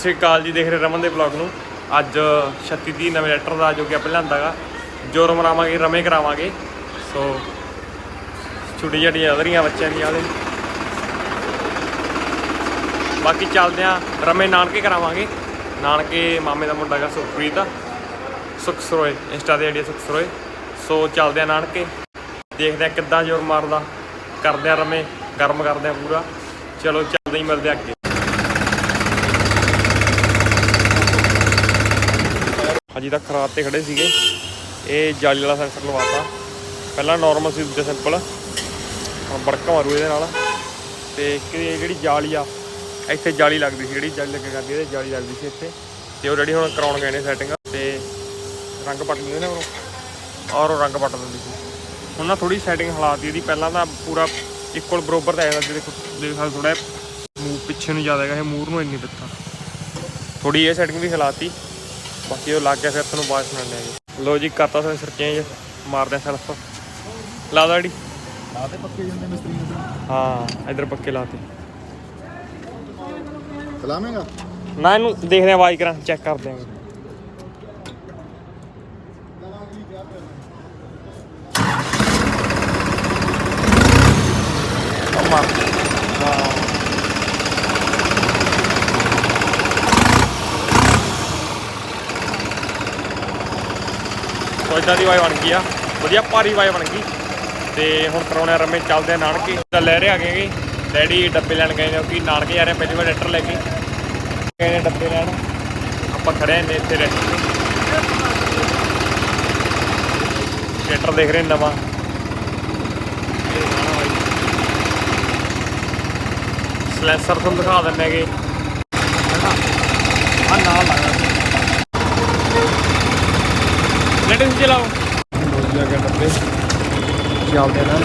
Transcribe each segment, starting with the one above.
ਸਤਿ ਸ਼੍ਰੀ ਅਕਾਲ ਜੀ, ਦੇਖ ਰਹੇ ਰਮਨ ਦੇ ਬਲੌਗ ਨੂੰ। ਅੱਜ 36 ਦੀ ਨਵੇਂ ਲੈਟਰ ਦਾ ਜੋ ਕਿ ਆਪਾਂ ਲਿਆਂਦਾਗਾ ਜੋਰ ਮਰਾਵਾਂਗੇ ਰਮੇ ਕਰਾਵਾਂਗੇ। ਸੋ ਛੁੱਟੀ ਛੱਟੀਆਂ ਰਹੀਆਂ ਬੱਚਿਆਂ ਦੀਆਂ ਉਹਦੇ ਬਾਕੀ ਚੱਲਦੇ ਆ, ਰਮੇ ਨਾਨਕੇ ਕਰਾਵਾਂਗੇ। ਨਾਨਕੇ ਮਾਮੇ ਦਾ ਮੁੰਡਾ ਹੈਗਾ ਸੁਖਪ੍ਰੀਤ। ਆ ਸੁਖ ਸਰੋਏ ਇੰਸਟਾ ਦੇ ਆਈਡੀ ਸੁਖ ਸਰੋਏ ਸੋ ਚੱਲਦੇ ਆ ਨਾਨਕੇ। ਦੇਖਦੇ ਆ ਕਿੱਦਾਂ ਜ਼ੋਰ ਮਾਰਦਾ। ਕਰਦੇ ਆ ਰਮੇ, ਗਰਮ ਕਰਦੇ ਆ ਪੂਰਾ। ਚਲੋ, ਚੱਲਦੇ ਹੀ ਮਿਲਦੇ ਆ ਅੱਗੇ। ਅਜੇ ਤੱਕ ਖਰਾਬ ਤੇ ਖੜੇ ਸੀਗੇ। ਇਹ ਜਾਲੀ ਵਾਲਾ ਸੈਂਸਰ ਲਵਾਤਾ। ਪਹਿਲਾਂ ਨਾਰਮਲ ਸੀ, ਦੂਜਾ ਸਿੰਪਲ ਹੁਣ ਬੜਕਾ ਮਾਰੂ ਇਹਦੇ ਨਾਲ। ਤੇ ਇੱਕ ਇਹ ਜਿਹੜੀ ਜਾਲੀ ਆ, ਇੱਥੇ ਜਾਲੀ ਲੱਗਦੀ ਸੀ, ਜਿਹੜੀ ਜਾਲੀ ਲੱਗੇ ਕਰਦੀ ਇਹਦੇ ਜਾਲੀ ਲੱਗਦੀ ਸੀ ਇੱਥੇ। ਤੇ ਉਹ ਜਿਹੜੀ ਹੁਣ ਕਰਾਉਣ ਗਏ ਨੇ ਸੈਟਿੰਗ ਤੇ ਰੰਗ ਪੱਟ ਦਿੰਦੇ ਨੇ ਉਹ ਔਰ ਉਹ ਰੰਗ ਪੱਟ ਦਿੰਦੀ ਸੀ। ਹੁਣ ਨਾ ਥੋੜੀ ਸੈਟਿੰਗ ਹਲਾਤੀ ਇਹਦੀ। ਪਹਿਲਾਂ ਤਾਂ ਪੂਰਾ ਇਕੁਅਲ ਬਰੋਬਰ ਤਾਂ ਆਇਆ ਜਿਹੜੇ ਦੇਖ ਸਕਦੇ ਥੋੜਾ ਮੂੰਹ ਪਿੱਛੇ ਨੂੰ ਜ਼ਿਆਦਾ ਹੈਗਾ, ਇਹ ਮੂਰ ਨੂੰ ਇੰਨੀ ਦਿੱਤਾ। ਥੋੜੀ ਇਹ ਸੈਟਿੰਗ ਵੀ ਹਲਾਤੀ। ਬਾਕੀ ਉਹ ਲੱਗ ਗਿਆ ਫਿਰ ਤੁਹਾਨੂੰ ਬਾਅਦ ਸੁਣਾਉਂਦੇ ਆਗੇ ਲੋ ਜੀ। ਕਰਤਾ ਸੈਂਸਰ ਚੇਂਜ ਮਾਰਦੇ ਸੈਲਫ ਲਾ ਦਾ ਜਿਹੜੀ ਲਾਤੇ ਪੱਕੇ ਜਾਂਦੇ ਮਿਸਤਰੀ ਹਾਂ ਇਧਰ ਪੱਕੇ ਲਾਤੇ ਚਲਾਵੇਂਗਾ? ਨਾ ਇਹਨੂੰ ਦੇਖਦੇ ਆ ਆਵਾਜ਼ ਕਰਾਂ ਚੈੱਕ ਕਰਦੇ ਆਂਗੇ ਮਾਰ ਹਾਂ ਸੋ ਏਦਾਂ ਦੀ ਵਾਈ ਬਣ ਗਈ ਆ। ਵਧੀਆ ਭਾਰੀ ਵਾਈ ਬਣ ਗਈ। ਤੇ ਹੁਣ ਕਰਾਉਣੇ ਰੰਮੇ ਚੱਲਦੇ ਆ ਨਾਨਕੇ। ਤਾਂ ਲੈ ਰਹੇ ਆ ਗਏ ਡੈਡੀ ਡੱਬੇ ਲੈਣ ਗਏ ਨੇ ਕਿਉਂਕਿ ਨਾਨਕੇ ਜਾ ਰਹੇ ਆ, ਪਹਿਲੀ ਵਾਰ ਟਰੈਕਟਰ ਲੈ ਕੇ। ਗਏ ਨੇ ਡੱਬੇ ਲੈਣ। ਆਪਾਂ ਖੜੇ ਨੇ ਇੱਥੇ ਰਹਿ ਟਰੈਕਟਰ ਦੇਖ ਰਹੇ ਨਵਾਂ। ਸਲੈਂਸਰ ਤੁਹਾਨੂੰ ਦਿਖਾ ਦਿੰਦੇ ਹੈਗੇ। ਆ ਨਾਲ ਲੱਗਦਾ ਲੈਟਸ ਚਲਾਓ। ਬੋਲਿਆ ਗਿਆ ਡੱਬੇ। ਚੱਲਦੇ ਨਾਲ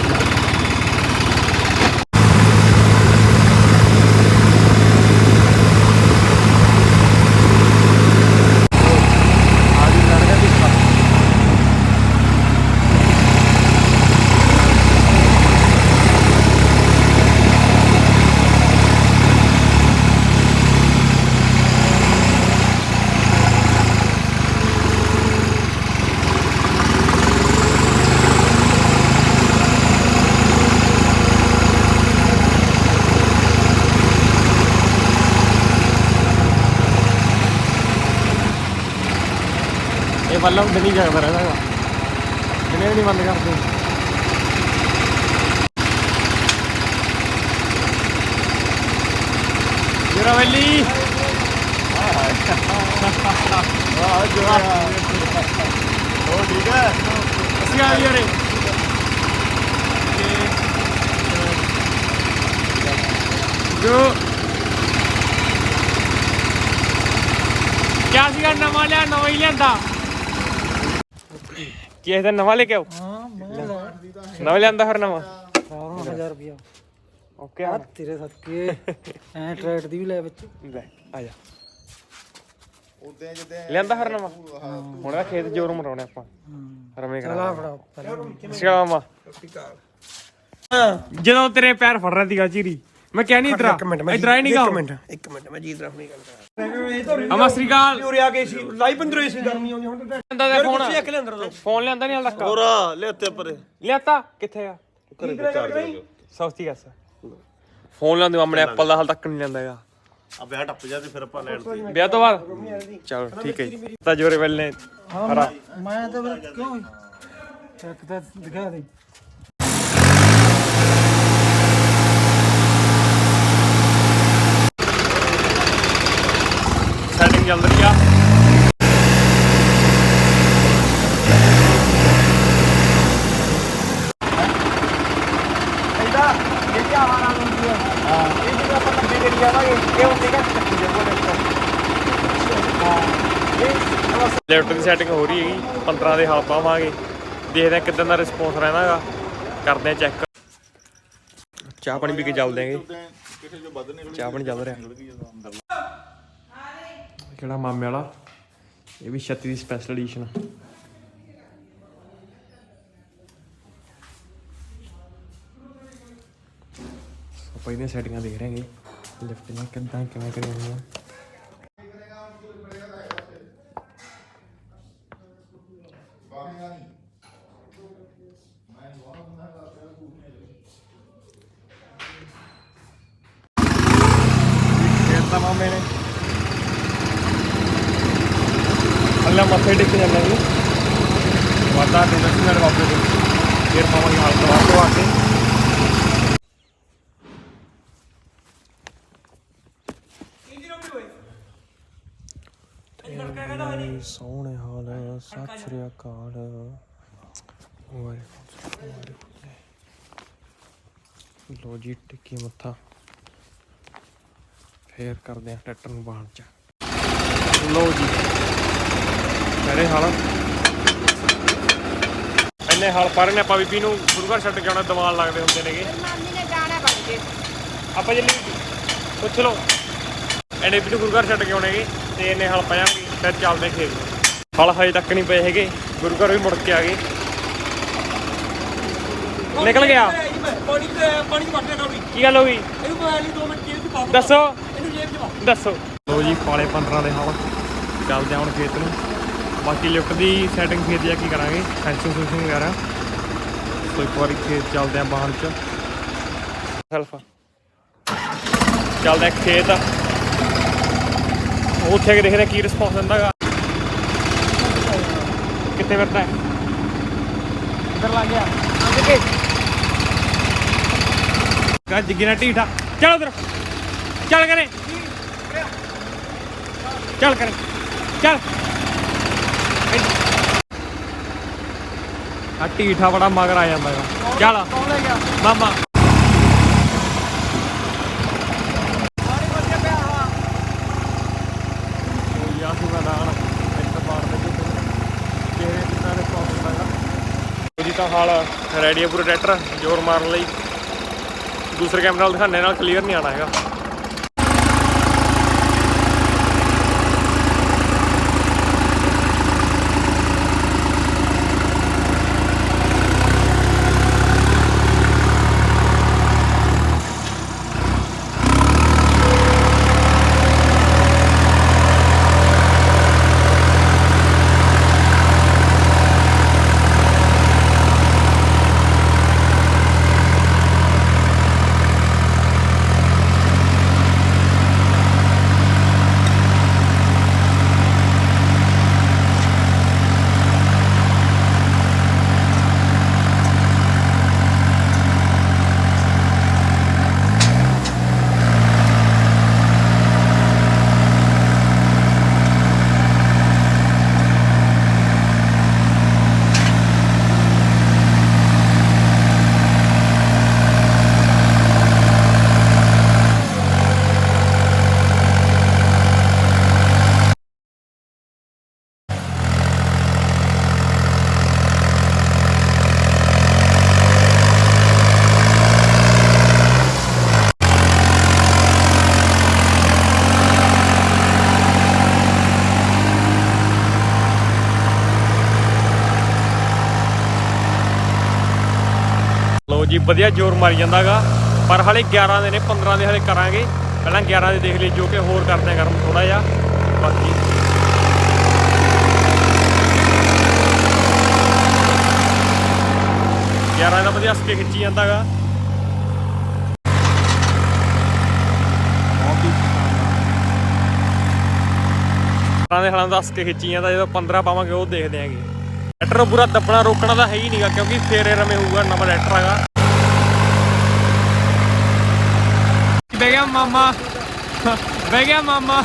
ਇਹ ਵੱਲੋਂ ਦਿਨੀ ਜਗਦਾ ਰਹਿੰਦਾ ਹੈਗਾ ਦਿਨੇ ਵੀ ਨਹੀਂ ਬੰਦ ਕਰਦੇ। ਜਰਾ ਵਾਹ ਜੋ ਹੋ ਠੀਕ ਹੈ ਅਸੀਂ ਆ ਯਾਰੇ ਜੋ। ਕਿਆ ਸੀਗਾ? ਨਵਾਂ ਲਿਆ, ਨਵਾਂ ਹੀ ਲਿਆਂਦਾ। ਕੀ ਇਹਦਾ ਨਵਾਂ ਲੈ ਕੇ ਆਓ? ਹਾਂ ਮੈਂ ਨਵਾਂ ਲਿਆਂਦਾ ਫਿਰ ਨਵਾਂ? 18000 ਰੁਪਿਆ ਓਕੇ ਆ। ਤੇਰੇ ਸਦਕੇ। ਐ ਟਰੈਕਟ ਦੀ ਵੀ ਲੈ ਵਿੱਚ। ਲੈ ਆ ਜਾ। ਉਦੋਂ ਜਿੱਦੇ ਲਿਆਂਦਾ ਫਿਰ ਨਵਾਂ? ਹੁਣ ਦਾ ਖੇਤ ਜੋਰ ਮਰਾਉਣੇ ਆਪਾਂ। ਰਮੇ ਚਲਾ ਕਰਾ ਫੜਾ ਪਹਿਲਾਂ। ਸਿਆ ਮਾਮਾ ਜਦੋਂ ਤੇਰੇ ਪੈਰ ਫੜ ਰਿਹਾ ਸੀਗਾ ਚੀਰੀ ਮੈਂ ਕਿਹਾ ਨਹੀਂ ਇਧਰ ਇਧਰ ਆਈ ਨਹੀਂ ਗਾ ਇੱਕ ਮਿੰਟ ਇੱਕ ਮਿੰਟ ਮੈਂ ਜੀਤ ਆਪਣੀ ਗੱਲ ਕਰ। ਅਮਾ ਸ੍ਰੀ ਅਕਾਲ। ਉਰੇ ਆ ਗਏ ਸੀ ਲਾਈਵ ਅੰਦਰੋਂ ਸੀ ਗਰਮੀ ਆਉਂਦੀ ਹੁਣ ਤਾਂ ਲਿਆਂਦਾ ਤੇ ਫੋਨ। ਕੁਰਸੀ ਇੱਕ ਲੈ ਅੰਦਰ ਦੋ। ਫੋਨ ਲਿਆਂਦਾ ਨਹੀਂ ਹਾਲ ਤੱਕ ਹੋਰਾ ਲੈ ਉੱਤੇ ਪਰੇ ਲਿਆਤਾ? ਕਿੱਥੇ ਆ? ਸੌਸਤੀ ਗੱਸ ਫੋਨ ਲਿਆਂਦੇ ਆਪਣੇ ਐਪਲ ਦਾ ਹਾਲ ਤੱਕ ਨਹੀਂ ਲਿਆਂਦਾ ਹੈਗਾ। ਆ ਵਿਆਹ ਟੱਪ ਜਾ ਤੇ ਫਿਰ ਆਪਾਂ ਲੈਣ ਤੇ। ਵਿਆਹ ਤੋਂ ਬਾਅਦ? ਚਲੋ ਠੀਕ ਹੈ ਜੀ। ਤਾਂ ਜੋਰੇ ਵੱਲ ਨੇ ਮੈਂ ਤਾਂ ਫਿਰ ਕਿਉਂ ਇੱਕ ਤਾਂ ਦਿਖਾ ਦੇ। ਚੱਲ ਰਹੀ ਆ। ਇਹਦਾ ਜਿਹੜੀ ਆਵਾਰਾ ਹੁੰਦੀ ਆ ਹਾਂ। ਇਹ ਜਿਹੜਾ ਆਪਾਂ ਲੱਗੇ ਕਰੀ ਜਾਵਾਂਗੇ ਇਹ ਹੁੰਦੀ ਘੱਟ ਚੱਕੀ ਦੇ ਕੋਲੇ ਹਾਂ। ਇਹ ਲੈਫਟ ਦੀ ਸੈਟਿੰਗ ਹੋ ਰਹੀ ਹੈਗੀ 15 ਦੇ ਹਾਲ ਪਾਵਾਂਗੇ ਦੇਖਦੇ ਆ ਕਿਦਾਂ ਦਾ ਰਿਸਪੌਂਸ ਰਹਿੰਦਾਗਾ ਕਰਦੇ ਆ ਚੈੱਕ ਚਾਹ ਪਾਣੀ ਪੀ ਕੇ ਚੱਲਦੇ ਆਂਗੇ ਕਿਸੇ ਜੋ ਵੱਧ ਨਿਕਲ ਚਾਹ ਪਾਣੀ ਚੱਲ ਰਿਹਾ। ਕਿਹੜਾ ਮਾਮੇ ਵਾਲਾ? ਇਹ ਵੀ 36 ਦੀ ਸਪੈਸ਼ਲ ਐਡੀਸ਼ਨ ਆਪਾਂ ਇਹਦੀਆਂ ਸੈਟਿੰਗਾਂ ਦੇਖ ਰਹੇ ਹਾਂਗੇ। ਲਿਫਟ ਦੀਆਂ ਕਿੱਦਾਂ, ਕਿਵੇਂ ਕਰੀਆਂ ਹੋਈਆਂ ਖੇਤਾਂ ਮਾਮੇ ਨੇ ਅੱਲਾ ਮੱਥੇ ਟੇਕ ਕੇ ਜਾਂਦੇ ਜੀ ਵਾਦਾ ਤੇ ਦਰਸ਼ਨ ਵਾਲੇ ਬਾਬੇ ਦੇ ਫੇਰ ਪਾਵਾਂਗੇ ਹਾਲ ਤੋਂ ਆਟੋ ਆ ਕੇ ਤੇਰੇ ਸੋਹਣੇ ਹਾਲ ਸਤਿ ਸ੍ਰੀ ਅਕਾਲ। ਲੋ ਜੀ ਟਿੱਕੀ ਮੱਥਾ। ਫੇਰ ਕਰਦੇ ਆ ਟਰੈਕਟਰ ਨੂੰ ਬਾਹਰ ਚ। ਲੋ ਜੀ। ਮੇਰੇ ਹਾਲ। ਇੰਨੇ ਹਾਲ ਪਰ ਨੇ ਆਪਾਂ ਬੀਬੀ ਨੂੰ। ਗੁਰੂ ਘਰ ਛੱਡ ਕੇ ਆਉਣਾ ਦਿਵਾਨ ਲੱਗਦੇ ਹੁੰਦੇ ਨੇਗੇ। ਮਾਮੀ ਨੇ ਜਾਣਾ ਬੱਗੇ ਆਪਾਂ ਜੱਲੀ ਪੁੱਛ ਲਓ। ਐਨੇ ਵੀ ਗੁਰੂ ਘਰ ਛੱਡ ਕੇ ਆਉਣੇਗੇ ਤੇ ਇਹਨੇ ਹਲ ਪਾਵਾਂਗੇ ਫਿਰ ਚੱਲਦੇ ਖੇਤ ਹਲ ਹਜੇ ਤੱਕ ਨਹੀਂ ਪਏ ਹੈਗੇ। ਗੁਰੂ ਘਰ ਵੀ ਮੁੜ ਕੇ ਆ ਗਏ। ਨਿਕਲ ਗਿਆ। ਪਾਣੀ ਤੇ ਪਾਣੀ ਕੱਢ ਰਿਹਾ ਵੀ ਕੀ ਗੱਲ ਹੋ ਗਈ? ਇਹਨੂੰ ਪਾ ਲਈ 2 ਮਿੰਟ ਜੇਬ ਚ ਪਾ ਦੱਸੋ। ਇਹਨੂੰ ਜੇਬ ਚ ਪਾ ਦੱਸੋ। ਲੋ ਜੀ ਪਾਲੇ 15 ਦੇ ਹਲ ਚੱਲਦੇ ਹਾਂ ਹੁਣ ਖੇਤ ਨੂੰ। ਬਾਕੀ ਲਿਫਟ ਦੀ ਸੈਟਿੰਗ ਖੇਤ ਜਾ ਕੇ ਕਰਾਂਗੇ? ਫੈਂਸਿੰਗ ਫੂਸਿੰਗ ਵਗੈਰਾ। ਸੋ ਇੱਕ ਵਾਰੀ ਖੇਤ ਚੱਲਦੇ ਆਂ ਬਾਹਰ ਚ। ਸੈਲਫ ਚੱਲਦੇ ਆਂ ਖੇਤ। ਉੱਥੇ ਕੇ ਦੇਖਦੇ ਆਂ ਕੀ ਰਿਸਪੌਂਸ ਦਿੰਦਾਗਾ ਕਿੱਥੇ ਵਰਤਾ ਹੈ ਇੱਧਰ ਲੱਗ ਗਿਆ। ਅੱਗੇ ਕੇ। ਗੱਜ ਗਿਨਾ ਢੀਠਾ। ਚੱਲ ਉਧਰ। ਚੱਲ ਕਰੇ। ਚੱਲ ਕਰੇ। ਚੱਲ। ਆ ਢੀਠਾ ਬੜਾ ਮਗਰ ਆ ਜਾਂਦਾ ਹੈਗਾ ਚੱਲ ਮਾਮਾ ਪਾਣੀ ਵੱਜਿਆ ਪਿਆ ਹਾਂ ਯਾ ਸੀ ਮੈਦਾਨ ਇੱਕ ਬਾਰ ਦੇ ਵਿੱਚ ਕਿਹੜੇ ਕਿੰਨਾ ਦੇ ਪ੍ਰੋਬਲਮ ਹੈਗਾ ਉਹਦੀ ਤਾਂ ਹਾਲ ਰੈਡੀ ਹੈ ਪੂਰਾ ਟਰੈਕਟਰ, ਜ਼ੋਰ ਮਾਰਨ ਲਈ। ਦੂਸਰੇ ਕੈਮਰੇ ਨਾਲ ਦਿਖਾਣੇ ਨਾਲ ਕਲੀਅਰ ਨਹੀਂ ਆਣਾ ਹੈਗਾ। ਲੋ ਵਧੀਆ ਜ਼ੋਰ ਮਾਰੀ ਜਾਂਦਾਗਾ। ਪਰ ਹਲੇ 11 ਦੇ ਨੇ 15 ਦੇ ਹਲੇ ਕਰਾਂਗੇ। ਪਹਿਲਾਂ 11 ਦੇ ਦੇਖ ਲਈ, ਜੋ ਕਿ ਹੋਰ ਕਰਦੇ ਆ ਗਰਮ ਥੋੜਾ ਜਿਹਾ। ਬਾਕੀ ਗਿਆਰਾਂ ਦਾ ਵਧੀਆ ਸਕੇ ਖਿੱਚੀ ਜਾਂਦਾਗਾ। ਤਾਂ ਦੇ ਹਲਾਂ ਦੱਸ ਕੇ ਖਿੱਚੀ ਜਾਂਦਾ, ਜਦੋਂ 15 ਪਾਵਾਂਗੇ, ਉਹ ਦੇਖਦੇ ਆਂਗੇ। ਲੈਟਰ ਨੂੰ ਪੂਰਾ ਦੱਬਣਾ ਰੋਕਣਾ ਤਾਂ ਹੈ ਹੀ ਨਹੀਂਗਾ, ਕਿਉਂਕਿ ਫੇਰੇ ਰਮੇ ਹੋਊਗਾ, ਨਵਾਂ ਲੈਟਰ ਹੈਗਾ ਬਹਿ ਗਿਆ ਮਾਮਾ ਬਹਿ ਗਿਆ ਮਾਮਾ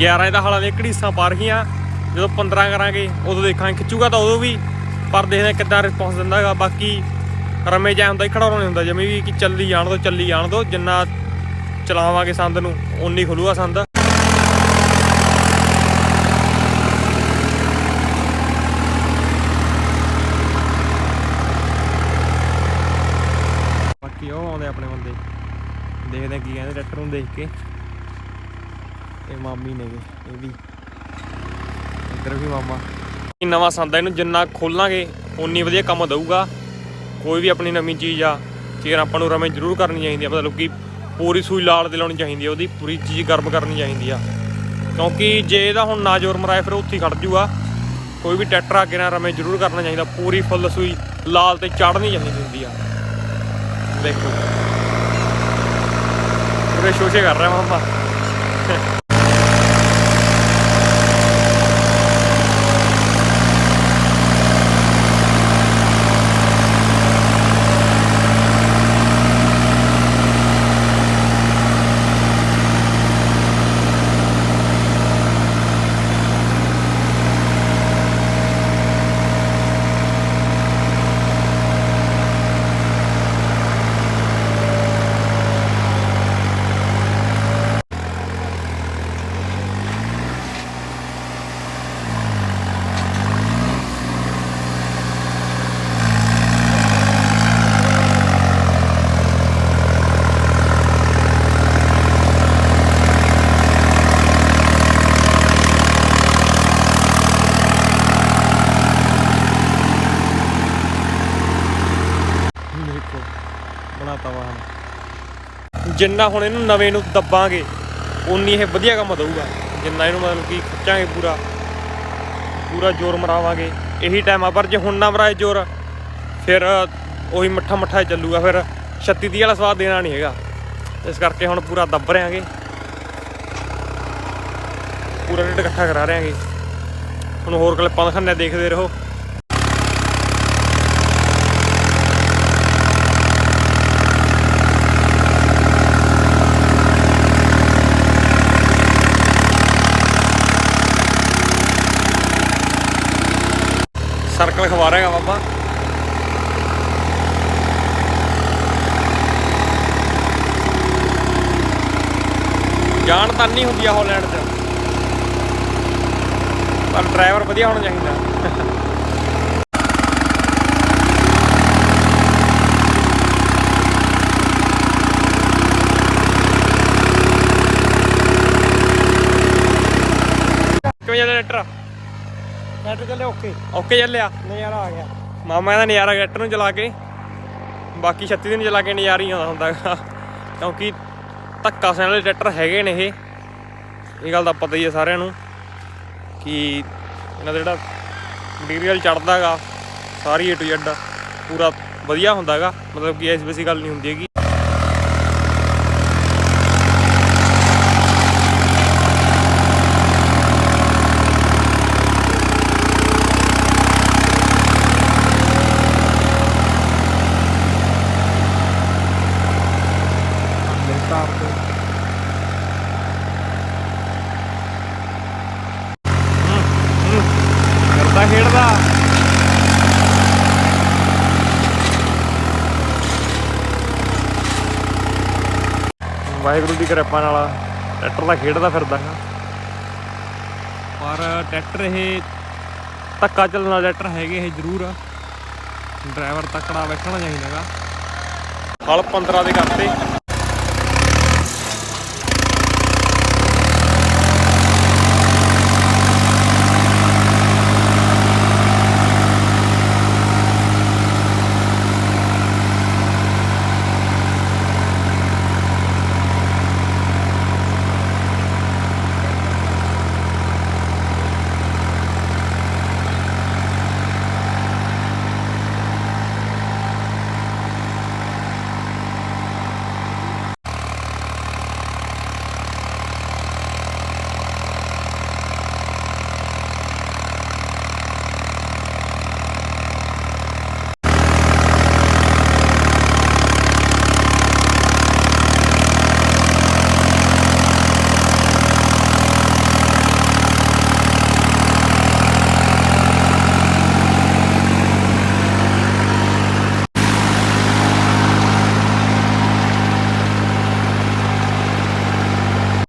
ਗਿਆਰਾਂ ਦਾ ਹਾਲਾਂ ਦੇ ਘੜੀਸਾਂ ਪਾ ਗਈਆਂ ਜਦੋਂ 15 ਕਰਾਂਗੇ, ਉਦੋਂ ਦੇਖਾਂਗੇ, ਖਿੱਚੂਗਾ ਤਾਂ ਉਦੋਂ ਵੀ। ਪਰ ਦੇਖਦੇ ਕਿੱਦਾਂ ਰਿਸਪੌਂਸ ਦਿੰਦਾ ਹੈਗਾ। ਬਾਕੀ ਰਮੇ ਜਾ ਹੁੰਦਾ ਹੀ ਖੜਾਉਣਾ ਨਹੀਂ ਹੁੰਦਾ, ਜਿਵੇਂ ਵੀ ਕਿ ਚੱਲੀ ਜਾਣ ਦੋ, ਚੱਲੀ ਜਾਣ ਦੋ, ਜਿੰਨਾ ਚਲਾਵਾਂਗੇ ਸੰਦ ਨੂੰ, ਓਨੀ ਖੁੱਲੂਗਾ ਸੰਦ। ਬਾਕੀ ਉਹ ਆਉਂਦੇ ਆਪਣੇ ਬੰਦੇ। ਦੇਖਦੇ ਕੀ ਕਹਿੰਦੇ ਟਰੈਕਟਰ ਨੂੰ ਦੇਖ ਕੇ। ਇਹ ਮਾਮੀ ਨੇਗੇ ਇਹ ਵੀ। ਇੱਧਰ ਵੀ ਮਾਮਾ। ਨਵਾਂ ਸੰਦ ਆ ਇਹਨੂੰ ਜਿੰਨਾ ਖੋਲਾਂਗੇ, ਓਨੀ ਵਧੀਆ ਕੰਮ ਦਊਗਾ। ਕੋਈ ਵੀ ਆਪਣੀ ਨਵੀਂ ਚੀਜ਼ ਆ ਚੀਜ਼ ਆਪਾਂ ਨੂੰ ਰਵੇਂ ਜ਼ਰੂਰ ਕਰਨੀ ਚਾਹੀਦੀ ਆ, ਮਤਲਬ ਕਿ ਪੂਰੀ ਸੂਈ ਲਾਲ ਤੇ ਲਾਉਣੀ ਚਾਹੀਦੀ ਆ, ਉਹਦੀ ਪੂਰੀ ਚੀਜ਼ ਗਰਮ ਕਰਨੀ ਚਾਹੀਦੀ ਆ। ਕਿਉਂਕਿ ਜੇ ਇਹਦਾ ਹੁਣ ਨਾ ਜ਼ੋਰ ਮਰਾਏ, ਫਿਰ ਉੱਥੇ ਹੀ ਖੜ ਜੂਗਾ। ਕੋਈ ਵੀ ਟਰੈਕਟਰ ਆ ਕੇ ਨਾ ਰਵੇਂ ਜ਼ਰੂਰ ਕਰਨਾ ਚਾਹੀਦਾ, ਪੂਰੀ ਫੁੱਲ ਸੂਈ ਲਾਲ ਤੇ ਚੜ੍ਹਨੀ ਚਾਹੀਦੀ ਹੁੰਦੀ ਆ। ਦੇਖੋ। ਪੂਰੇ ਸ਼ੋਸ਼ੇ ਕਰ ਰਿਹਾ ਮਾਮਾ। ਜਿੰਨਾ ਹੁਣ ਇਹਨੂੰ ਨਵੇਂ ਨੂੰ ਦੱਬਾਂਗੇ ਉਨੀ ਇਹ ਵਧੀਆ ਕੰਮ ਦਊਗਾ। ਜਿੰਨਾ ਇਹਨੂੰ ਮਤਲਬ ਕਿ ਖਿੱਚਾਂਗੇ ਪੂਰਾ ਪੂਰਾ ਜ਼ੋਰ ਮਰਾਵਾਂਗੇ। ਇਹੀ ਟਾਈਮ ਆ, ਪਰ ਜੇ ਹੁਣ ਨਾ ਮਰਾਏ ਜ਼ੋਰ, ਫਿਰ ਉਹੀ ਮੱਠਾ ਮੱਠਾ ਚੱਲੂਗਾ। ਫਿਰ 36 ਦੀ ਵਾਲਾ ਸਵਾਦ ਦੇਣਾ ਨਹੀਂ ਹੈਗਾ। ਇਸ ਕਰਕੇ ਹੁਣ ਪੂਰਾ ਦੱਬ ਰਿਆਂਗੇ ਪੂਰਾ ਰੇਟ ਇਕੱਠਾ ਕਰਾ ਰਿਆਂਗੇ ਹੁਣ ਹੋਰ ਕਲਿੱਪਾਂ ਦਿਖਾਉਂਦੇ ਦੇਖਦੇ ਰਹੋ। ਸਰਕਲ ਖਵਾ ਰਿਹਾਗਾ ਬਾਬਾ। ਜਾਣ ਤਾਂ ਨਹੀਂ ਹੁੰਦੀ ਆ ਹਾਲੈਂਡ 'ਚ। ਪਰ ਡਰਾਈਵਰ ਵਧੀਆ ਹੋਣਾ ਚਾਹੀਦਾ। ਕਿਵੇਂ ਚੱਲਿਆ ਲੈਟਰ ਟਰੈਕਟਰ ਚੱਲੇ ਓਕੇ। ਓਕੇ ਚੱਲਿਆ। ਨਜ਼ਾਰਾ ਆ ਗਿਆ। ਮਾਮਾ ਦਾ ਨਜ਼ਾਰਾ ਗੱਟ ਨੂੰ ਚਲਾ ਕੇ ਬਾਕੀ 36 ਦਿਨ ਚਲਾ ਕੇ ਨਜ਼ਾਰਾ ਹੀ ਆਉਂਦਾ ਹੁੰਦਾ। ਕਿਉਂਕਿ ਧੱਕਾ ਸੈਨ ਵਾਲੇ ਟਰੈਕਟਰ ਹੈਗੇ ਨੇ ਇਹ। ਇਹ ਗੱਲ ਦਾ ਪਤਾ ਹੀ ਹੈ ਸਾਰਿਆਂ ਨੂੰ ਕਿ ਇਹਨਾਂ ਦਾ ਜਿਹੜਾ ਮਟੀਰੀਅਲ ਚੜਦਾਗਾ ਸਾਰੀ ਏ ਟੂ ਜ਼ੈਡ ਪੂਰਾ ਵਧੀਆ ਹੁੰਦਾਗਾ ਮਤਲਬ ਕਿ ਐਸੀ ਵੈਸੀ ਗੱਲ ਨਹੀਂ ਹੁੰਦੀ ਹੈਗੀ ਕਰਦਾ ਖੇਡਦਾ ਵਾਹਿਗੁਰੂ ਦੀ ਕਿਰਪਾ ਨਾਲ ਟਰੈਕਟਰ ਦਾ ਖੇਡਦਾ ਫਿਰਦਾ ਹਾਂ। ਪਰ ਟਰੈਕਟਰ ਇਹ ਧੱਕਾ ਚੱਲਣ ਵਾਲਾ ਟਰੈਕਟਰ ਹੈਗੇ ਇਹ ਜ਼ਰੂਰ। ਆ ਡਰਾਈਵਰ ਤੱਕੜਾ ਵੇਖਣਾ ਚਾਹੀਦਾਗਾ ਹਲ 15 ਦੇ ਕਰਤੇ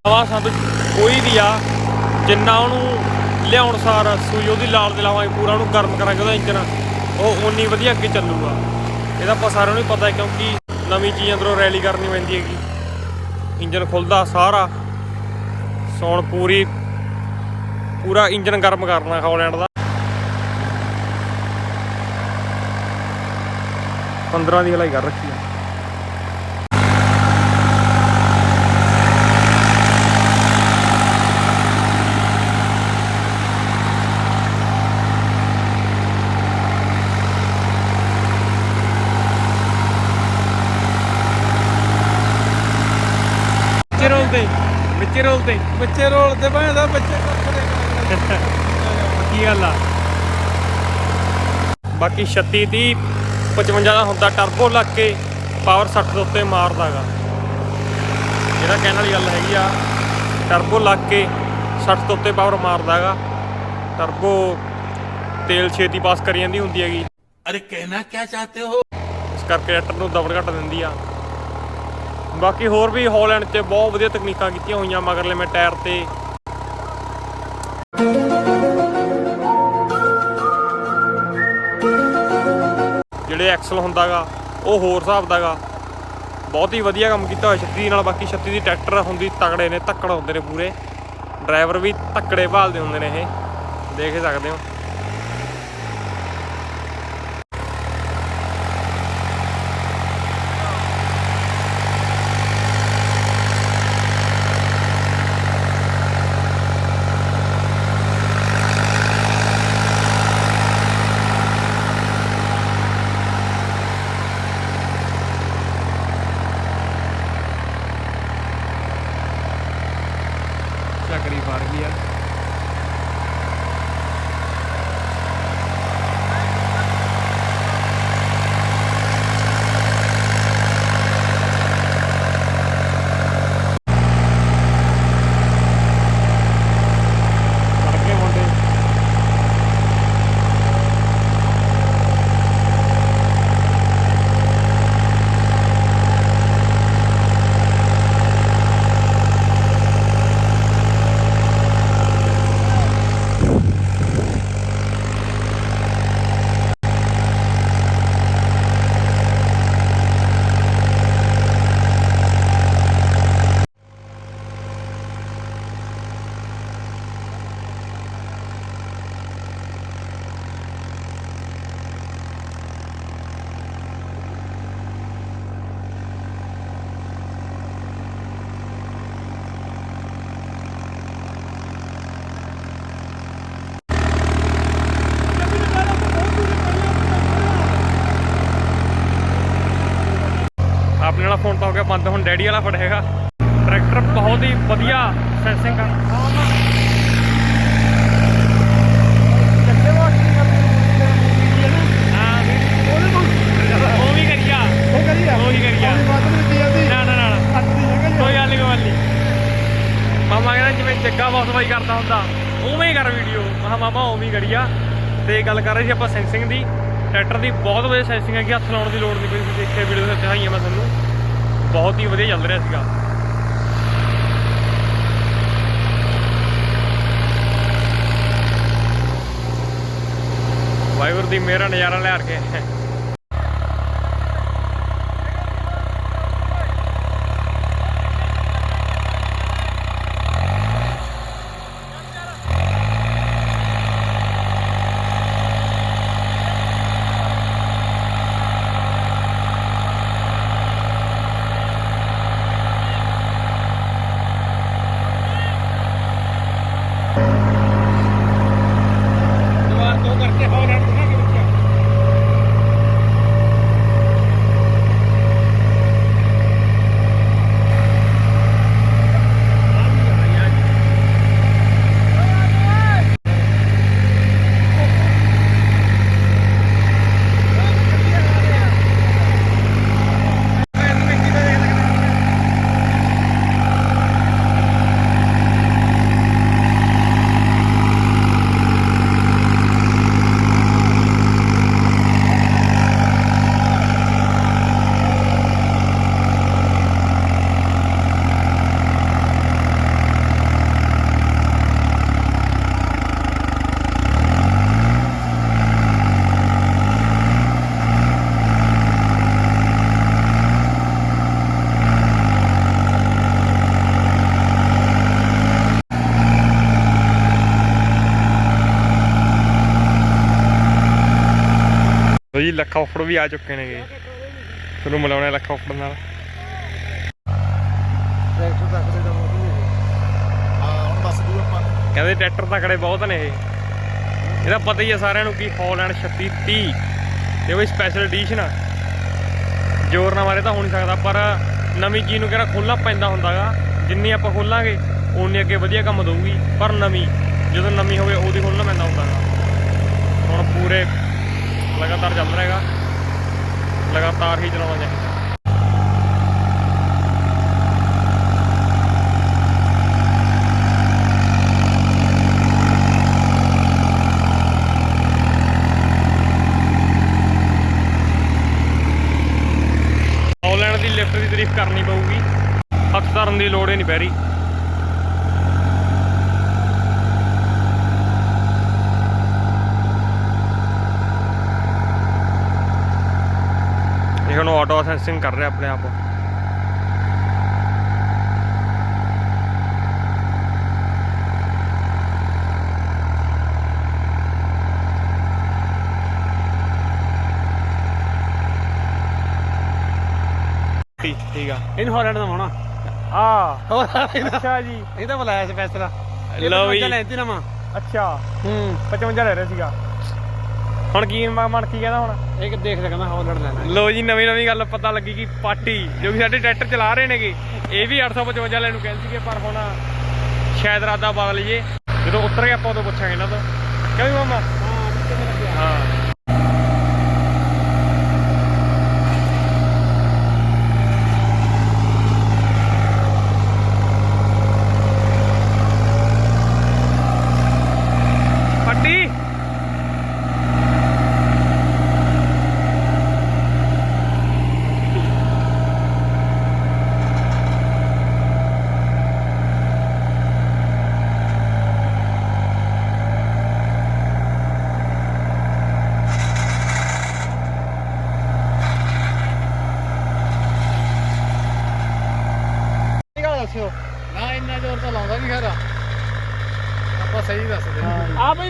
ਨਵਾਂ ਸੰਦ ਕੋਈ ਵੀ ਆ ਜਿੰਨਾ ਉਹਨੂੰ ਲਿਆਉਣ ਸਾਰ ਸੂਈ ਉਹਦੀ ਲਾਲ ਦੇ ਲਾਵਾਂਗੇ ਪੂਰਾ ਉਹਨੂੰ ਗਰਮ ਕਰਾਂਗੇ ਉਹਦਾ ਇੰਜਨ ਉਹ ਓਨੀ ਵਧੀਆ ਅੱਗੇ ਚੱਲੂਗਾ। ਇਹਦਾ ਆਪਾਂ ਸਾਰਿਆਂ ਨੂੰ ਪਤਾ ਹੈ ਕਿਉਂਕਿ ਨਵੀਂ ਚੀਜ਼ ਅੰਦਰੋਂ ਰੈਲੀ ਕਰਨੀ ਪੈਂਦੀ ਹੈਗੀ। ਇੰਜਨ ਖੁੱਲਦਾ ਸਾਰਾ। ਬਸ ਪੂਰੀ, ਪੂਰਾ ਇੰਜਨ ਗਰਮ ਕਰਨਾ ਹੌਲੈਂਡ ਦਾ। 15 ਦੀ ਹਲਾਈ ਕਰ ਰੱਖੀ ਆ ਵਿੱਚੇ ਰੋਲ ਤੇ ਵਿੱਚੇ ਰੋਲ ਬੱਚੇ ਰੋਲ ਤੇ ਦਾ ਬੱਚੇ ਕੀ ਗੱਲ ਆ? ਬਾਕੀ 36 ਦੀ 55 ਦਾ ਹੁੰਦਾ ਟਰਬੋ ਲੱਗ ਕੇ ਪਾਵਰ 60 ਦੇ ਉੱਤੇ ਮਾਰਦਾਗਾ। ਜਿਹੜਾ ਕਹਿਣ ਵਾਲੀ ਗੱਲ ਹੈਗੀ ਆ ਟਰਬੋ ਲੱਗ ਕੇ 60 ਤੋਂ ਉੱਤੇ ਪਾਵਰ ਮਾਰਦਾਗਾ। ਟਰਬੋ ਤੇਲ ਛੇਤੀ ਪਾਸ ਕਰੀ ਜਾਂਦੀ ਹੁੰਦੀ ਹੈਗੀ। ਅਰੇ ਕਹਿਣਾ ਕੀ ਚਾਹਤੇ ਹੋ? ਇਸ ਕਰਕੇ ਰੈਟਰ ਦਬੜ ਘਟ ਦਿੰਦੀ ਆ। ਬਾਕੀ ਹੋਰ ਵੀ ਹਾਲੈਂਡ 'ਚ ਬਹੁਤ ਵਧੀਆ ਤਕਨੀਕਾਂ ਕੀਤੀਆਂ ਹੋਈਆਂ ਮਗਰਲੇ ਮੈਂ ਟਾਇਰ ਤੇ। ਜਿਹੜੇ ਐਕਸਲ ਹੁੰਦਾਗਾ, ਉਹ ਹੋਰ ਹਿਸਾਬ ਦਾਗਾ। ਬਹੁਤ ਹੀ ਵਧੀਆ ਕੰਮ ਕੀਤਾ ਹੋਇਆ 36 ਨਾਲ, ਬਾਕੀ 36 ਦੀ ਟਰੈਕਟਰ ਹੁੰਦੀ ਤਕੜੇ ਨੇ ਧੱਕੜ ਹੁੰਦੇ ਨੇ ਪੂਰੇ। ਡਰਾਈਵਰ ਵੀ ਧੱਕੜੇ ਭਾਲਦੇ ਹੁੰਦੇ ਨੇ ਇਹ। ਦੇਖ ਸਕਦੇ ਹੋ ਚੱਕਰੀ ਫੜ ਗਈ ਆ ਫੜ ਗਏ ਮੁੰਡੇ ਆਪਣੇ ਵਾਲਾ ਫੋਨ ਤਾਂ ਹੋ ਗਿਆ ਬੰਦ ਹੁਣ ਡੈਡੀ ਵਾਲਾ ਫੜੇਗਾ। ਟਰੈਕਟਰ ਬਹੁਤ ਹੀ ਵਧੀਆ ਸੈਂਸਿੰਗ ਵੀ ਉਹ ਵੀ ਕਰੀਆ ਉਹ ਕਰੀਆ ਉਹ ਵੀ ਕਰੀਆ ਬਾਤ ਨਹੀਂ ਦਿੱਤੀ ਜਾਂਦੀ ਨਾ ਨਾ ਨਾ ਨਾ। ਹੱਥ ਦੀ ਜਗ੍ਹਾ ਕੋਈ ਗੱਲ ਨਹੀਂ ਕੋਈ ਗੱਲ ਨਹੀਂ ਮਾਮਾ ਕਹਿੰਦਾ ਜਿਵੇਂ ਜੱਗਾ ਬਹੁਤ ਬਾਈ ਕਰਦਾ ਹੁੰਦਾ ਉਵੇਂ ਹੀ ਕਰ ਵੀਡੀਓ ਮਹਾ ਮਾਮਾ ਉਵੇਂ ਹੀ ਕਰੀਆ ਤੇ ਗੱਲ ਕਰ ਰਹੇ ਸੀ ਆਪਾਂ ਸੈਂਸਿੰਗ ਦੀ। ਟਰੈਕਟਰ ਦੀ ਬਹੁਤ ਵਧੀਆ ਸੈਂਸਿੰਗ ਹੈ ਕਿ ਹੱਥ ਲਾਉਣ ਦੀ ਲੋੜ ਨਹੀਂ ਕੋਈ। ਤੁਸੀਂ ਦੇਖਿਆ ਵੀਡੀਓ ਦੇ ਦਿਖਾਈਆਂ ਮੈਂ ਤੁਹਾਨੂੰ। ਬਹੁਤ ਹੀ ਵਧੀਆ ਚੱਲ ਰਿਹਾ ਸੀਗਾ। ਵਾਹਿਗੁਰੂ ਦੀ ਮਿਹਰ ਨਜ਼ਾਰਾ ਲਿਆ ਕੇ। ਲੋ ਜੀ ਲੱਖਾ ਉਫੜ ਵੀ ਆ ਚੁੱਕੇ ਨੇਗੇ ਤੁਹਾਨੂੰ ਮਿਲਾਉਣੇ ਲੱਖਾ ਉਫੜ ਨਾਲ। ਟਰੈਕਟਰ ਤੱਕ ਦੇ ਦਮੋ ਹਾਂ ਹੁਣ ਦੱਸ ਦੂ ਆਪਾਂ। ਨੂੰ। ਕਹਿੰਦੇ ਟਰੈਕਟਰ ਤਕੜੇ ਬਹੁਤ ਨੇ ਇਹ। ਇਹਦਾ ਪਤਾ ਹੀ ਆ ਸਾਰਿਆਂ ਨੂੰ ਕਿ ਹੌਲੈਂਡ 3630 ਇਹ ਕੋਈ ਸਪੈਸ਼ਲ ਐਡੀਸ਼ਨ ਆ। ਜ਼ੋਰ ਨਾਲ ਮਾਰੇ ਤਾਂ ਹੋ ਨਹੀਂ ਸਕਦਾ ਪਰ ਨਵੀਂ ਚੀਜ਼ ਨੂੰ ਕਿਹੜਾ ਖੋਲਣਾ ਪੈਂਦਾ ਹੁੰਦਾਗਾ। ਜਿੰਨੀ ਆਪਾਂ ਖੋਲਾਂਗੇ ਉਨੀ ਅੱਗੇ ਵਧੀਆ ਕੰਮ ਦਊਗੀ। ਪਰ ਨਵੀਂ ਜਦੋਂ ਨਵੀਂ ਹੋਵੇ ਉਹਦੀ ਖੋਲਣਾ ਪੈਂਦਾ ਹੁੰਦਾਗਾ। ਹੁਣ ਪੂਰੇ ਲਗਾਤਾਰ ਚੱਲ ਰਿਹਾ ਹੈਗਾ। ਲਗਾਤਾਰ ਹੀ ਚਲਾਉਣਾ ਚਾਹੀਦਾ। ਹੌਲੈਂਡ ਦੀ ਲਿਫਟ ਦੀ ਤਾਰੀਫ ਕਰਨੀ ਪਊਗੀ। ਹੱਥ ਧਰਨ ਦੀ ਲੋੜ ਹੀ ਨਹੀਂ ਪੈ ਰਹੀ। ਇਹ ਹੁਣ ਆਟੋ ਸੈਂਸਿੰਗ ਕਰ ਰਿਹਾ ਆਪਣੇ ਆਪ। ਠੀਕ ਠੀਕ ਆ। ਇਹਨੂੰ ਹਾਲੈਂਡ ਦਾ ਹੋਣਾ ਆ ਹੋਰ ਅੱਛਾ ਜੀ। ਇਹ ਤਾਂ ਬੁਲਾਇਆ ਸਪੈਸ਼ਲ ਲਓ ਜੀ। ਲੈਂਦੀ ਨਾ ਮਾਂ ਅੱਛਾ। ਹੂੰ। 55 ਲੈ ਰਿਹਾ ਸੀਗਾ। ਹੁਣ ਕੀ ਮ- ਮਨ ਕੀ ਕਹਿੰਦਾ ਹੁਣ? ਇਹ ਕਿ ਦੇਖ ਸਕਦਾ ਹਾਲੈਂਡ ਲੈਣਾ। ਲੋ ਜੀ ਨਵੀਂ ਨਵੀਂ ਗੱਲ ਪਤਾ ਲੱਗੀ ਕਿ ਪਾਰਟੀ ਜੋ ਕਿ ਸਾਡੇ ਟਰੈਕਟਰ ਚਲਾ ਰਹੇ ਨੇਗੇ ਇਹ ਵੀ 855 ਲੈਣ ਨੂੰ ਕਹਿੰਦੇ ਸੀਗੇ ਪਰ ਹੁਣ ਸ਼ਾਇਦ ਰਾਦਾ ਬਦਲ ਲਈਏ ਜਦੋਂ ਉਤਰ ਗਏ ਆਪਾਂ ਉਦੋਂ ਪੁੱਛਾਂਗੇ ਇਹਨਾਂ ਤੋਂ। ਕਿਉਂ ਵੀ ਮਾਮਾ ਹਾਂ ਕਿੱਥੇ ਲੱਗਿਆ ਹਾਂ ਪੱਟੀ ਕੀ ਗੱਲ ਦੱਸਿਓ ਨਾ ਇੰਨਾ ਜ਼ੋਰ ਤਾਂ ਲਾਉਂਦਾ ਨਹੀਂ ਖੈਰ ਆਪਾਂ ਸਹੀ ਦੱਸਦੇ ਆ ਬਈ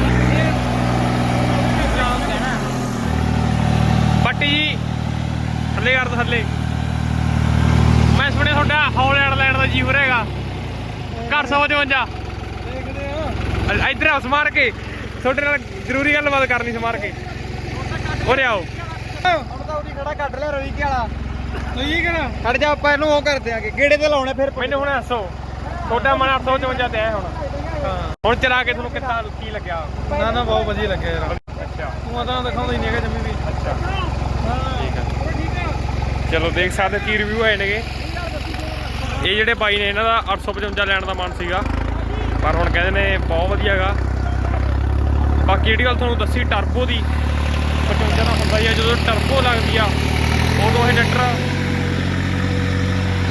ਥੱਲੇ ਕਰ ਥੱਲੇ। ਮੈਂ ਸੁਣਿਆ ਤੁਹਾਡਾ ਹੌਲੈਂਡ ਲੈਂਡ ਦਾ ਜੀਵ ਰਹੇਗਾ ਘਰ 155 ਦੇਖਦੇ ਆ। ਇੱਧਰ ਆਓ ਸਮਾਰ ਕੇ। ਤੁਹਾਡੇ ਨਾਲ ਜ਼ਰੂਰੀ ਗੱਲਬਾਤ ਕਰਨੀ ਸਮਾਰ ਕੇ। ਉਰੇ ਆਓ। ਹੁਣ ਤਾਂ ਉਹਦੀ ਖੜਾ ਕੱਢ ਲਿਆ ਰਵੀ ਕੀ ਵਾਲਾ। ਤੁਸੀਂ ਕਿਹੜਾ ਖੜ ਜਾ ਆਪਾਂ ਇਹਨੂੰ ਉਹ ਕਰਦੇ ਆਗੇ। ਗੇੜੇ ਤੇ ਲਾਉਣੇ ਫਿਰ। ਮੈਨੂੰ ਹੁਣ ਦੱਸੋ ਤੁਹਾਡਾ ਮਨ 855 ਤੇ ਆਇਆ ਹੁਣ? ਹੁਣ ਚਲਾ ਕੇ ਤੁਹਾਨੂੰ ਕਿੱਦਾਂ ਕੀ ਲੱਗਿਆ? ਨਾ ਨਾ ਬਹੁਤ ਵਧੀਆ ਲੱਗਿਆ ਯਾਰ। ਅੱਛਾ। ਤੂੰ ਤਾਂ ਦਿਖਾਉਂਦਾ ਹੀ ਨਹੀਂ ਹੈਗਾ ਜੰਮੀ ਵੀ। ਅੱਛਾ। ਠੀਕ ਚਲੋ ਦੇਖ ਸਕਦੇ ਕੀ ਰਿਵਿਊ ਆਏ ਨੇਗੇ। ਇਹ ਜਿਹੜੇ ਬਾਈ ਨੇ ਇਹਨਾਂ ਦਾ 855 ਲੈਣ ਦਾ ਮਨ ਸੀਗਾ। ਪਰ ਹੁਣ ਕਹਿੰਦੇ ਨੇ ਬਹੁਤ ਵਧੀਆ ਹੈਗਾ ਬਾਕੀ ਜਿਹੜੀ ਗੱਲ ਤੁਹਾਨੂੰ ਦੱਸੀ ਟਰਬੋ ਦੀ 55 ਦਾ ਹੁੰਦਾ ਹੀ ਆ, ਜਦੋਂ ਟਰਬੋ ਲੱਗਦੀ ਆ, ਉਦੋਂ ਇਹ ਟਰੈਕਟਰ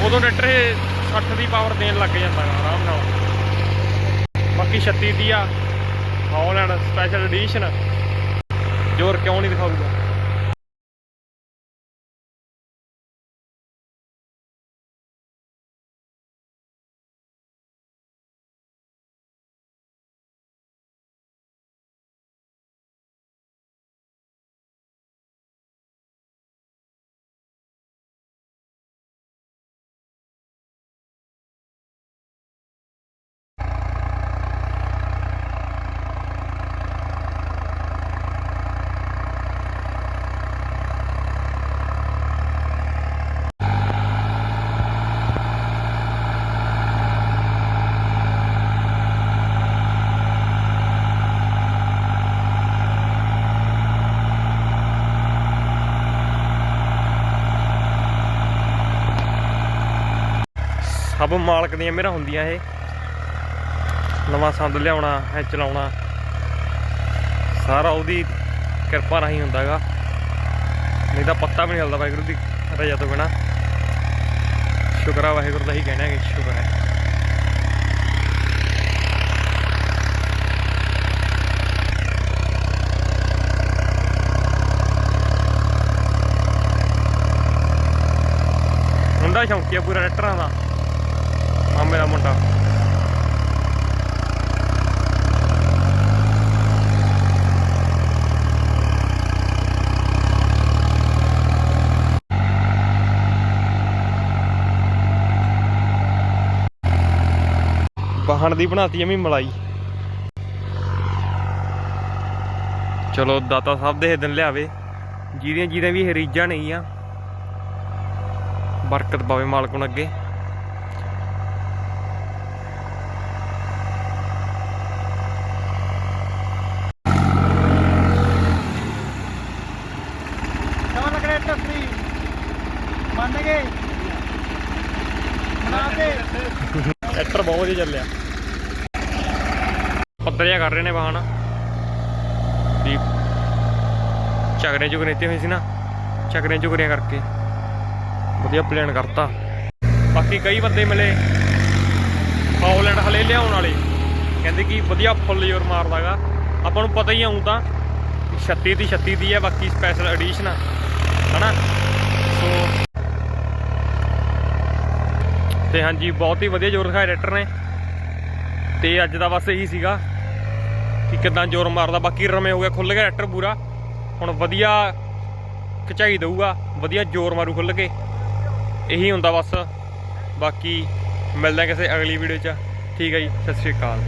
ਉਦੋਂ ਟਰੈਕਟਰ ਇਹ 60 ਦੀ ਪਾਵਰ ਦੇਣ ਲੱਗ ਜਾਂਦਾ ਆਰਾਮ ਨਾਲ। ਬਾਕੀ 36 ਦੀ ਆ ਹੌਲੈਂਡ ਸਪੈਸ਼ਲ ਐਡੀਸ਼ਨ ਜ਼ੋਰ ਕਿਉਂ ਨਹੀਂ ਦਿਖਾਊਗਾ? ਸਭ ਮਾਲਕ ਦੀਆਂ ਮੇਰਾ ਹੁੰਦੀਆਂ ਇਹ। ਨਵਾਂ ਸੰਦ ਲਿਆਉਣਾ ਹੈ ਚਲਾਉਣਾ, ਸਾਰਾ ਉਹਦੀ ਕਿਰਪਾ ਰਾਹੀਂ ਹੁੰਦਾਗਾ। ਨਹੀਂ ਤਾਂ ਪੱਤਾ ਵੀ ਨਹੀਂ ਹਿਲਦਾ ਵਾਹਿਗੁਰੂ ਦੀ ਰਜਾ ਤੋਂ ਬਿਨਾ। ਸ਼ੁਕਰ ਆ ਵਾਹਿਗੁਰੂ ਦਾ ਹੀ ਕਹਿਣਾ ਕਿ ਸ਼ੁਕਰ ਹੈ। ਮੁੰਡਾ ਆ ਪੂਰਾ ਟਰੈਕਟਰਾਂ ਦਾ। ਮਾਮੇ ਦਾ ਮੁੰਡਾ। ਬਾਹਣ ਦੀ ਬਣਾਤੀ ਐਵੇਂ ਮਲਾਈ। ਚਲੋ, ਦਾਤਾ ਸਾਹਿਬ ਦੇ ਦਿਨ ਲਿਆਵੇ। ਜਿਹਦੀਆਂ ਜਿਹਦੀਆਂ ਵੀ ਇਹ ਰੀਝਾਂ ਨਹੀਂ ਆ ਬਰਕਤ ਪਾਵੇ ਮਾਲਕ ਨੂੰ ਅੱਗੇ ਕਹਾਂ ਲੱਗਣਾ ਟੱਪੀ ਮੰਨ ਗਏ ਬਣਾ ਦੇ ਟਰੈਕਟਰ ਬਹੁਤ ਵਧੀਆ ਚੱਲਿਆ ਪੱਧਰਿਆ ਕਰ ਰਹੇ ਨੇ ਵਾਹਨ। ਵੀ ਝਗੜੇ ਝੁਗੜੇ ਤੇ ਹੋਏ ਸੀ ਨਾ, ਝਗੜੇ ਝੁਗੜੀਆਂ ਕਰਕੇ। ਵਧੀਆ ਪਲਾਨ ਕਰਤਾ। ਬਾਕੀ ਕਈ ਬੰਦੇ ਮਿਲੇ ਹੌਲੈਂਡ ਹਲੇ ਲਿਆਉਣ ਵਾਲੇ। ਕਹਿੰਦੇ ਕਿ ਵਧੀਆ ਫੁੱਲ ਜ਼ੋਰ ਮਾਰਦਾਗਾ। ਆਪਾਂ ਨੂੰ ਪਤਾ ਹੀ ਆਉਂ ਤਾਂ 36 ਦੀ 36 ਦੀ ਹੈ ਬਾਕੀ ਸਪੈਸ਼ਲ ਐਡੀਸ਼ਨ ਆ। ਹਨਾ? ਸੋ ਤੇ ਹਾਂਜੀ, ਬਹੁਤ ਹੀ ਵਧੀਆ ਜ਼ੋਰ ਦਿਖਾਇਆ ਡਾਇਰੈਕਟਰ ਨੇ। ਤੇ ਅੱਜ ਦਾ ਬਸ ਇਹੀ ਸੀਗਾ। ਕਿ ਕਿਦਾਂ ਜ਼ੋਰ ਮਾਰਦਾ, ਬਾਕੀ ਰਮੇ ਹੋ ਗਿਆ ਖੁੱਲ ਗਿਆ ਡਾਇਰੈਕਟਰ ਪੂਰਾ। ਹੁਣ ਵਧੀਆ ਖਿਚਾਈ ਦੇਊਗਾ, ਵਧੀਆ ਜ਼ੋਰ ਮਾਰੂ ਖੁੱਲ ਕੇ। ਇਹੀ ਹੁੰਦਾ ਬਸ। ਬਾਕੀ ਮਿਲਦੇ ਕਿਸੇ ਅਗਲੀ ਵੀਡੀਓ 'ਚ। ਠੀਕ ਹੈ ਜੀ, ਸਤਿ ਸ਼੍ਰੀ ਅਕਾਲ।